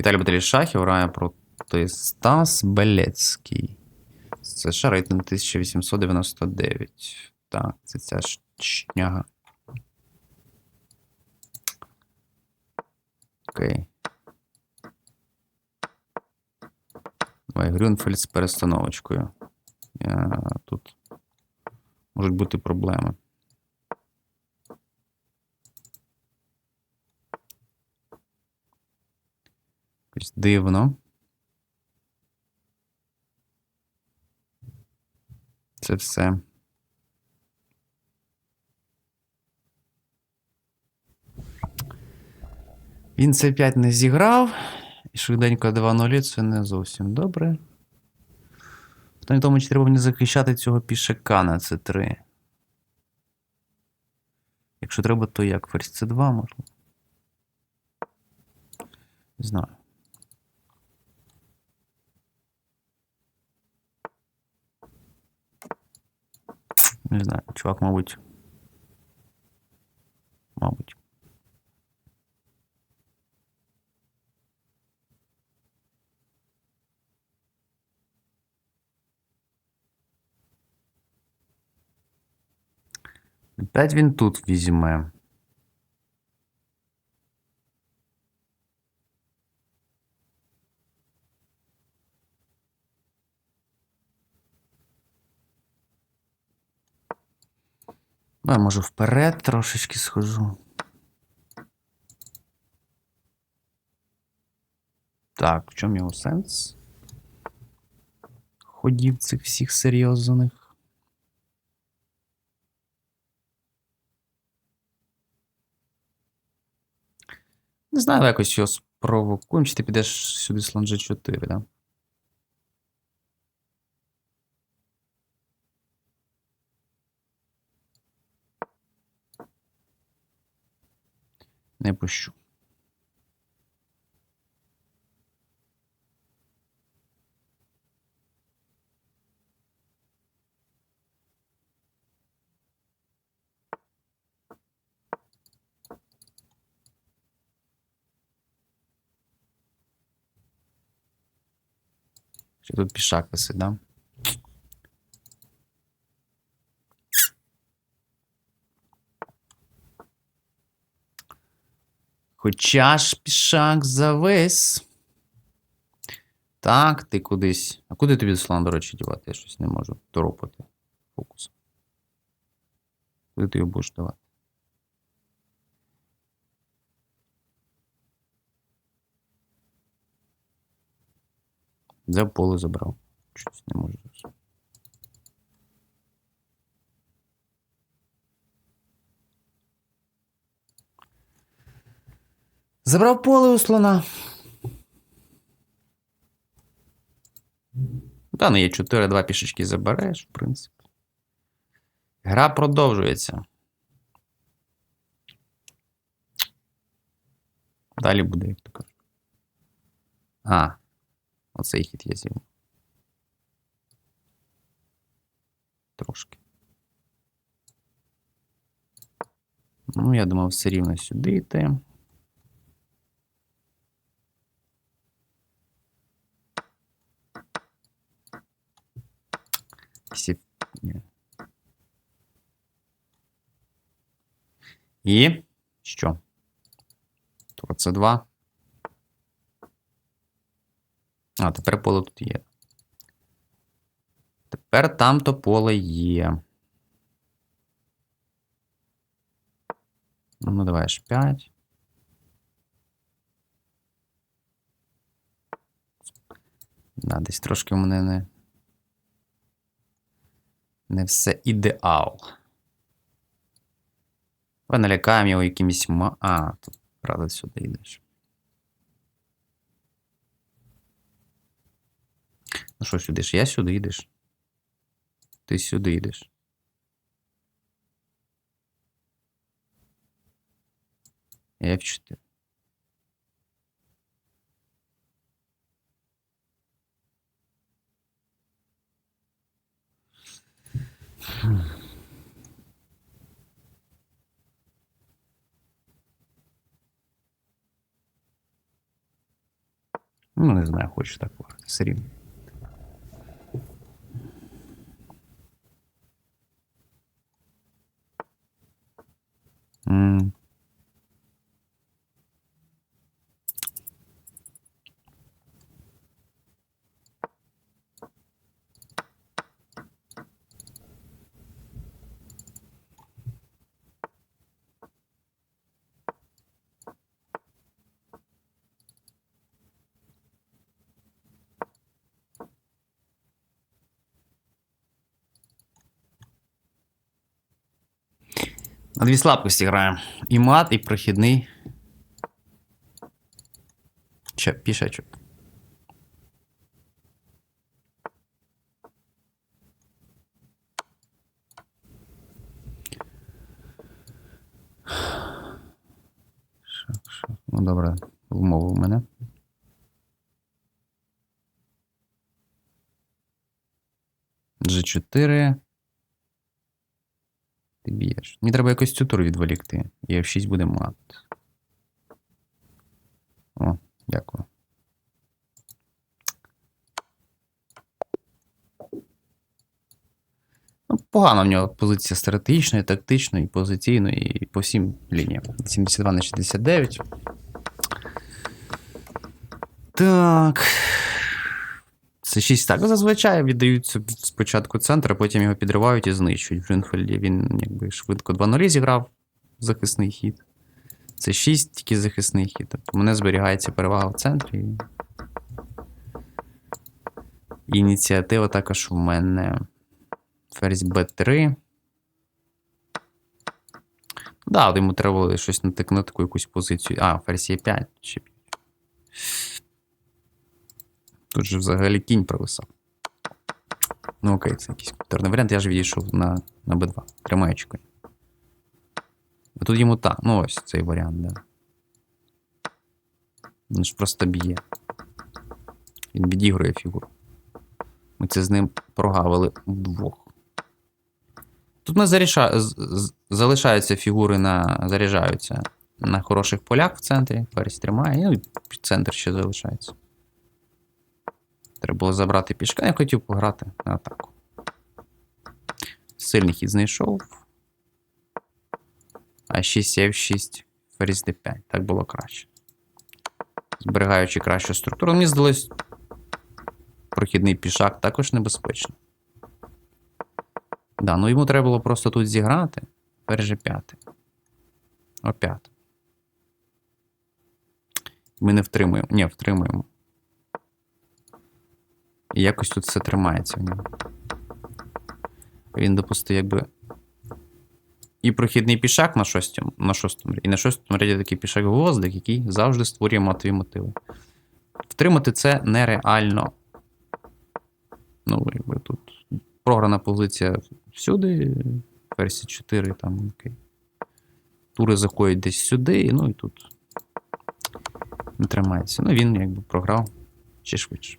Віталій Баталій Шахів грає проти Стас Белецький. США рейтинг 1899. Так, це ця шняга. Окей. Давай, Грюнфельд з перестановочкою. Я... Тут можуть бути проблеми. Якось дивно. Це все. Він це 5 не зіграв. І швиденько 2-0 це не зовсім добре. Питання в тому, чи треба мені захищати цього пішака на c 3 Якщо треба, то як? Ферзь c 2 можливо. Не знаю. Не знаю, чувак, мабуть. Мабуть. Опять він тут візьме. Я може вперед трошечки схожу. Так, в чому його сенс? Ходів цих всіх серйозних. Не знаю, якось його спровокуємо, чи ти підеш сюди слон G4, да? Не пущу. Тут пішак висить, да? Хоча ж пішак завис. Так, ти кудись. А куди тобі слон, до речі, дівати? Я щось не можу торопати фокус. Куди ти його будеш давати? За поле забрав. Щось не можу. Забрав поле у слона. Та ну є 4-2 пішечки забереш, в принципі. Гра продовжується. Далі буде, як то кажуть. А, оцей хід я з'їв. Трошки. Ну, я думав, все рівно сюди йти. І що? Тур це 2. А, тепер поле тут є. Тепер там то поле є. Ну, давай ж 5. Да, десь трошки в мене не. Не все ідеал. Давай налякаємо його якимось ма. А, тут, правда, сюди йдеш. Ну що сюди ж? Я сюди йдеш. Ти сюди йдеш. F4. Ну, не знаю, хочу так пограти. Все. На дві слабкості граємо. І мат, і прохідний. Че, пішечок. Ну, добре, вмовив мене. G4. Ти б'єш. Мені треба якось цю туру відволікти. І F6 буде мат. О, дякую. Ну, погано в нього позиція тактична, і позиційна, і по всім лініям. 72 на 69. Так. Це 6 так зазвичай віддаються спочатку центр, а потім його підривають і знищують. В Грюнфельді він якби швидко 2-0 зіграв захисний хід. Це 6 тільки захисний хід. Тобто у мене зберігається перевага в центрі. Ініціатива також в мене. Ферзь Б3. Да, от йому треба щось натикнути таку якусь позицію. А, ферзь Е5. Тут же взагалі кінь провисав. Ну окей, це якийсь комп'ютерний варіант. Я ж відійшов на, на Б2. Тримаючи коня. А тут йому так. Ну ось цей варіант, да. Він ж просто б'є. Він відігрує фігуру. Ми це з ним прогавили вдвох. Тут у нас заріша... залишаються фігури на. заряджаються на хороших полях в центрі. Ферзь тримає, ну і центр ще залишається. Треба було забрати пішка. Я хотів пограти на атаку. Сильний хід знайшов. А 6 F6, ферзь D5. Так було краще. Зберігаючи кращу структуру. Мені здалось, прохідний пішак також небезпечно. Да, ну йому треба було просто тут зіграти. Ферзь G5. О5. Ми не втримуємо. Ні, втримуємо. І якось тут все тримається в ньому. Він допустив, якби. І прохідний пішак на шостому, на шостому ряді. І на шостому ряді такий пішак гвоздик, який завжди створює матові мотиви. Втримати це нереально. Ну, якби тут програна позиція всюди. Версія 4 там окей. Тури заходять десь сюди, ну і тут не тримається. Ну, він якби програв ще швидше.